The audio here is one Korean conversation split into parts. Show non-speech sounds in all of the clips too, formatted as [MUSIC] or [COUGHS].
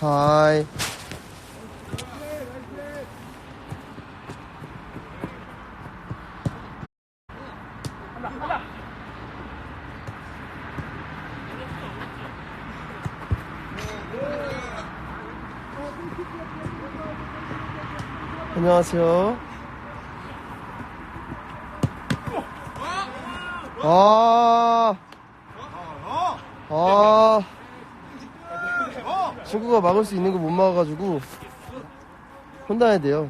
하이. 안녕하세요. 아, 아, 친구가 막을 수 있는 거 못 막아가지고 혼나야 돼요.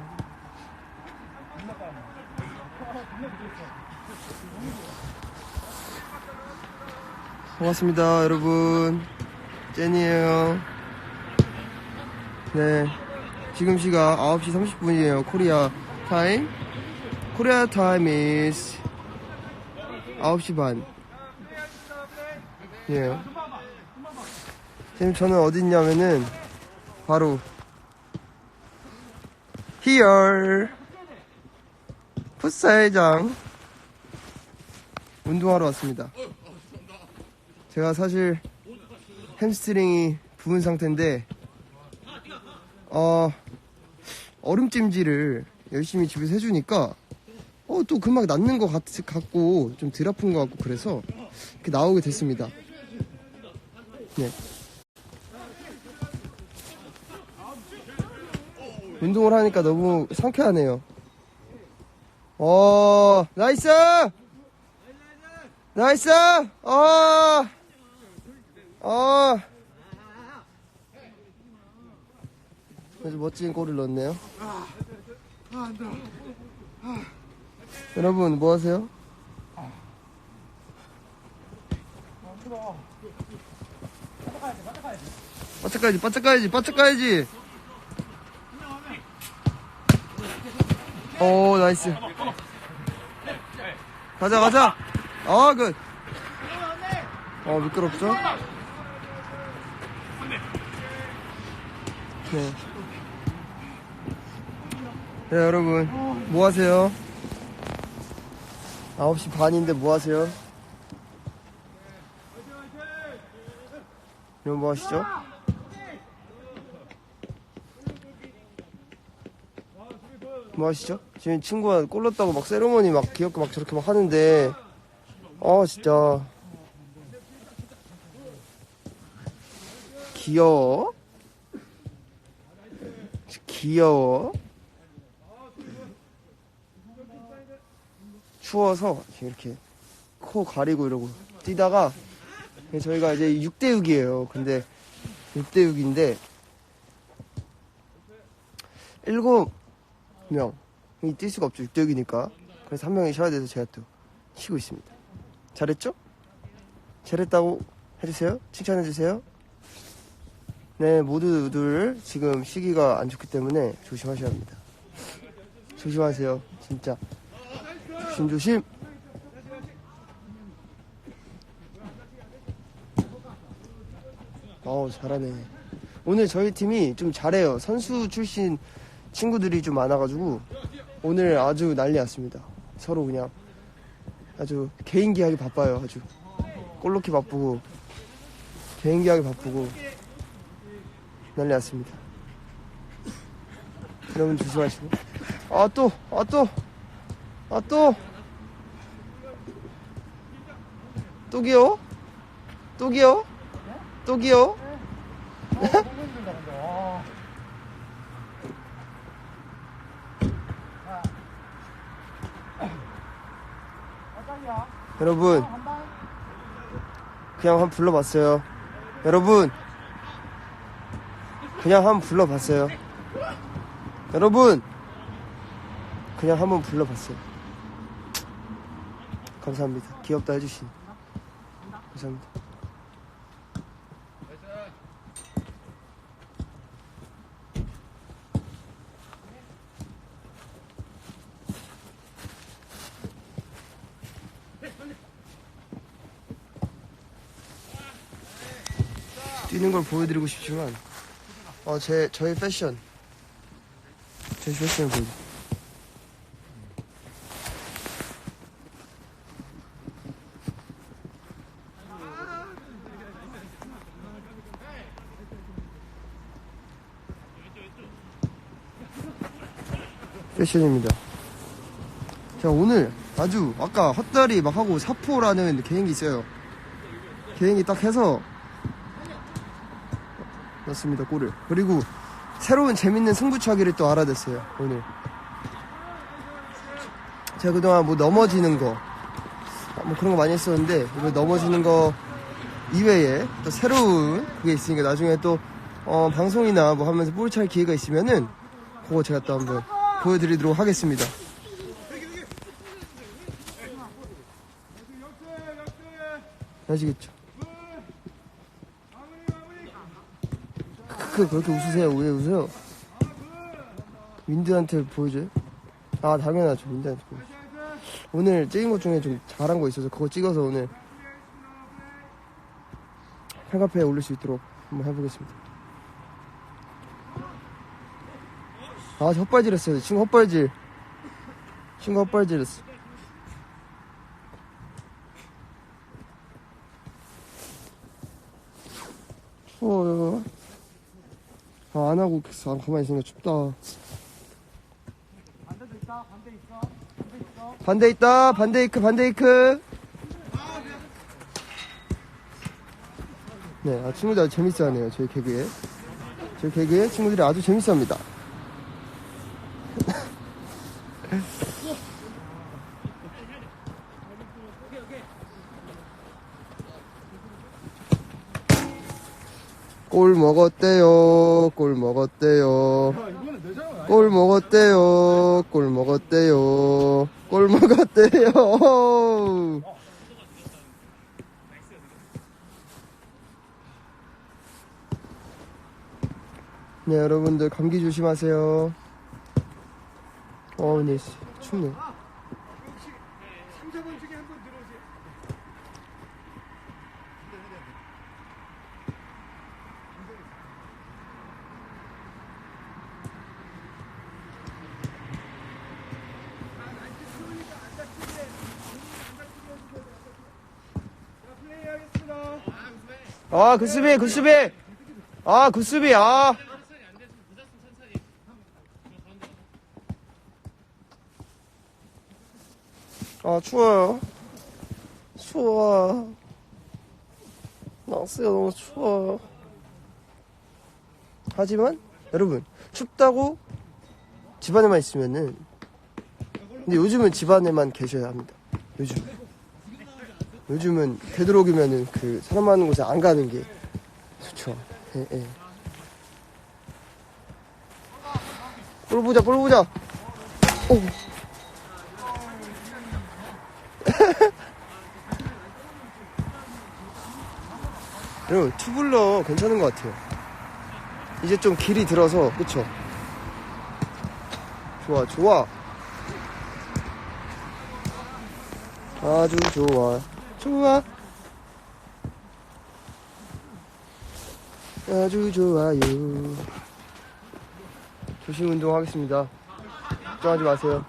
반갑습니다, 여러분. 제니예요. 네. 지금 시각 9시 30분이에요. 코리아 타임. 코리아 타임 is 9시 반. 예. 지금 저는 어디 있냐면은 바로 here 풋살장 운동하러 왔습니다. 제가 사실 햄스트링이 부은 상태인데 어 얼음찜질을 열심히 집에서 해주니까 어 또 금방 낫는 것 같, 같고 좀 덜 아픈 것 같고 그래서 이렇게 나오게 됐습니다. 네. 운동을 하니까 너무 상쾌하네요. 어 나이스 나이스 어 어. 아주 멋진 골을 넣었네요. 여러분 뭐 하세요? 가야지, 바짝 가야지. 오, 나이스. 가자, 가자. 아, 굿. 어, 미끄럽죠? 네. 네, 여러분. 뭐 하세요? 9시 반인데 뭐 하세요? 여러분 뭐 하시죠? 뭐 하시죠? 지금 친구가 골 넣었다고 막 세레모니 막 귀엽게 막 저렇게 막 하는데 아 진짜 귀여워 귀여워 추워서 이렇게 코 가리고 이러고 뛰다가 저희가 이제 6대6이에요. 근데 6대6인데 7명이 뛸 수가 없죠. 6대6이니까. 그래서 한 명이 쉬어야 돼서 제가 또 쉬고 있습니다. 잘했죠? 잘했다고 해주세요? 칭찬해주세요? 네 모두들 지금 시기가 안 좋기 때문에 조심하셔야 합니다. 조심하세요. 진짜 조심조심. 어우 잘하네. 오늘 저희 팀이 좀 잘해요. 선수 출신 친구들이 좀 많아가지고 오늘 아주 난리 났습니다. 서로 그냥 아주 개인기 하기 바빠요 아주. 골 넣기 바쁘고 개인기 하기 바쁘고 난리 났습니다. 여러분 조심하시고. 아 또 아 또 아 또또 귀여워? 또 귀여워? 또 귀여워? 여러분 그냥 한번 불러봤어요 여러분 그냥 한번 불러봤어요 여러분 그냥 한번 불러봤어요 감사합니다. 귀엽다 해주신. 감사합니다. 뛰는 걸 보여드리고 싶지만 어 제 저의 패션. 제 패션을 보여 패션입니다. 자, 오늘 아주 아까 헛다리 막 하고 사포라는 개인기 있어요. 개인기 딱 해서 넣습니다, 골을. 그리고 새로운 재밌는 승부차기를 또 알아냈어요, 오늘. 제가 그동안 뭐 넘어지는 거, 아, 뭐 그런 거 많이 했었는데, 이거 넘어지는 거 이외에 또 새로운 그게 있으니까 나중에 또, 어, 방송이나 뭐 하면서 볼찰 기회가 있으면은, 그거 제가 또 한번 보여드리도록 하겠습니다. 아시겠죠? 크크 그렇게 웃으세요 왜 웃어요? 윈드한테 보여줘요? 아 당연하죠 윈드한테 보여줘 오늘 찍은 것 중에 좀 잘한 거 있어서 그거 찍어서 오늘 팬카페에 올릴 수 있도록 한번 해보겠습니다 아, 저 헛발질 했어요. 친구 헛발질. 친구 헛발질 했어. 추워요. 아, 안 하고 있어. 가만히 있으니까 춥다. 반대 있다. 반대 이크, 반대 이크. 네, 아, 친구들 아주 재밌어 하네요. 저희 개그에. 저희 개그에 친구들이 아주 재밌어 합니다. 골 먹었대요. 골 먹었대요. 골 먹었대요. 골 먹었대요. 골 먹었대요. 네, 여러분들 감기 조심하세요. 어, 네, 씨, 춥네. 아, 그 수비, 그 수비. 아, 그 수비, 아. 아, 추워요. 추워. 날씨가 너무 추워. 하지만, 여러분, 춥다고 집안에만 있으면은, 근데 요즘은 집안에만 계셔야 합니다. 요즘. 요즘은 되도록이면은 그 사람 많은 곳에 안 가는 게 좋죠. 예, 예. 볼 보자, 볼 보자. 오. [LAUGHS] 여러분, 투블러 괜찮은 것 같아요. 이제 좀 길이 들어서, 그쵸? 좋아, 좋아. 아주 좋아. 좋아. 아주 좋아요. 조심 운동하겠습니다. 걱정하지 마세요.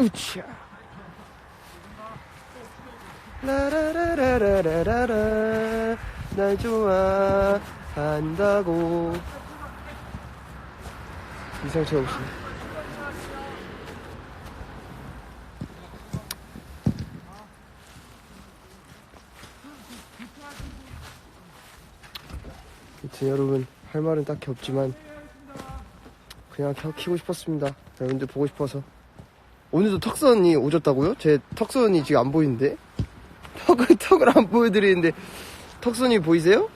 으쌰. 라라라라라라라 날 좋아한다고 이상철 없이 아무튼 여러분 할 말은 딱히 없지만 그냥 켜 키고 싶었습니다. 여러분들 보고 싶어서. 오늘도 턱선이 오졌다고요? 제 턱선이 지금 안 보이는데? 턱을 [LAUGHS] 턱을 안 보여드리는데 턱선이 보이세요?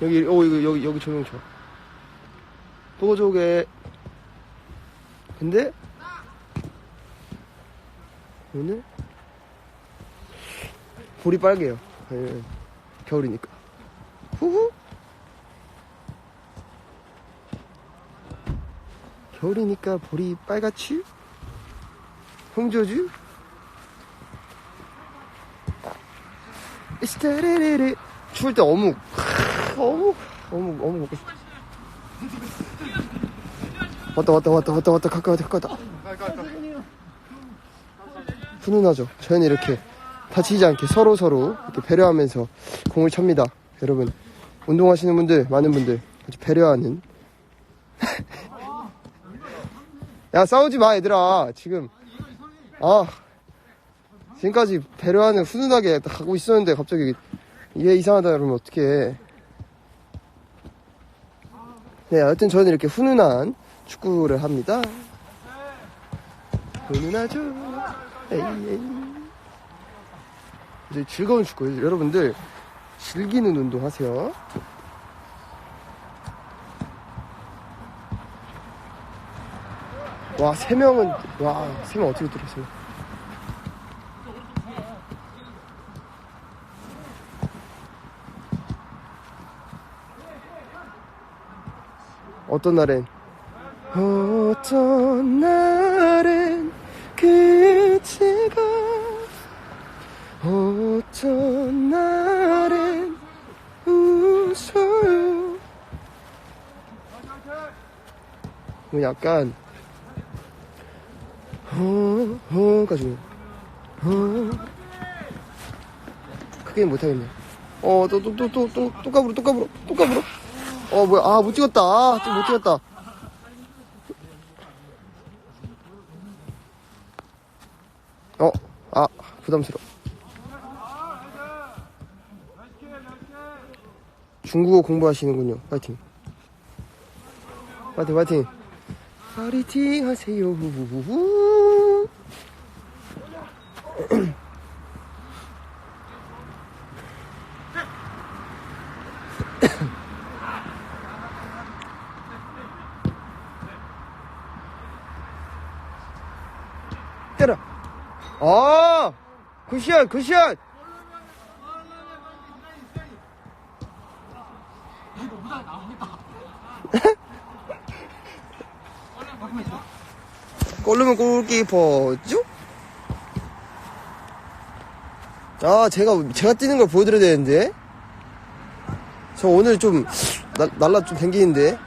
여기 어 이거 여기 여기 조명 쳐 또조개. 근데? 오늘? 볼이 빨개요. 예, 겨울이니까 후후. 겨울이니까 볼이 빨갛지? 홍조주? 스타레레레. 추울 때 어묵. 크, 어묵 어묵 어묵 먹고 싶다. 왔다 왔다 왔다 왔다 왔다 가까웠다 가까웠다. 훈훈하죠. 저희는 이렇게 다치지 않게 서로 서로 이렇게 배려하면서 공을 찹니다 여러분 운동하시는 분들 많은 분들 아주 배려하는. [LAUGHS] 야, 싸우지 마, 얘들아. 지금. 아. 지금까지 배려하는 훈훈하게 딱 가고 있었는데 갑자기 얘 이상하다 그러면 어떡해. 네, 하여튼 저는 이렇게 훈훈한 축구를 합니다. 훈훈하죠. 에이, 에이. 이제 즐거운 축구. 여러분들 즐기는 운동 하세요. 와, 세 명은, 와, 세 명 어떻게 들었어요? 어떤 날엔, 어떤 날 약간, 어. 크게 못하겠네. 어, 또, 또, 또, 또, 또, 또 까불어, 또 까불어, 또 까불어. 어, 뭐야, 아, 못 찍었다. 아, 좀 못 찍었다. 어, 아, 부담스러워. 중국어 공부하시는군요. 파이팅. 파이팅, 파이팅. 파이팅 하세요. [COUGHS] 때려. 아, 굿샷, 굿샷. 골르면 골키퍼죠? 아, 제가, 제가 뛰는 걸 보여드려야 되는데. 저 오늘 좀, 날, 날라 좀 댕기는데.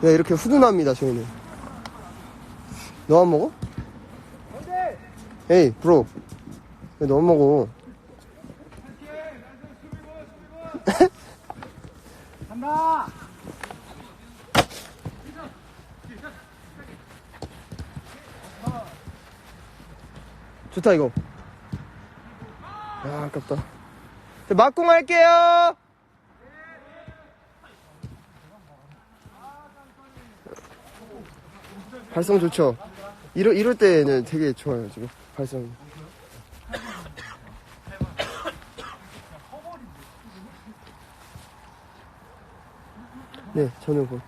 네, 이렇게 훈훈합니다, 저희는. 너 안 먹어? 에이, 브로. 왜너안 먹어? [LAUGHS] 좋다, 이거. 아, 아깝다. 자, 막공 할게요! 발성 좋죠? 이럴, 이럴 때는 되게 좋아요, 지금. 발성. 네, 저는 곧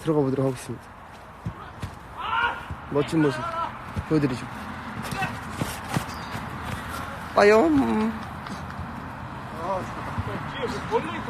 들어가 보도록 하겠습니다. 멋진 모습 보여드리죠. 빠염.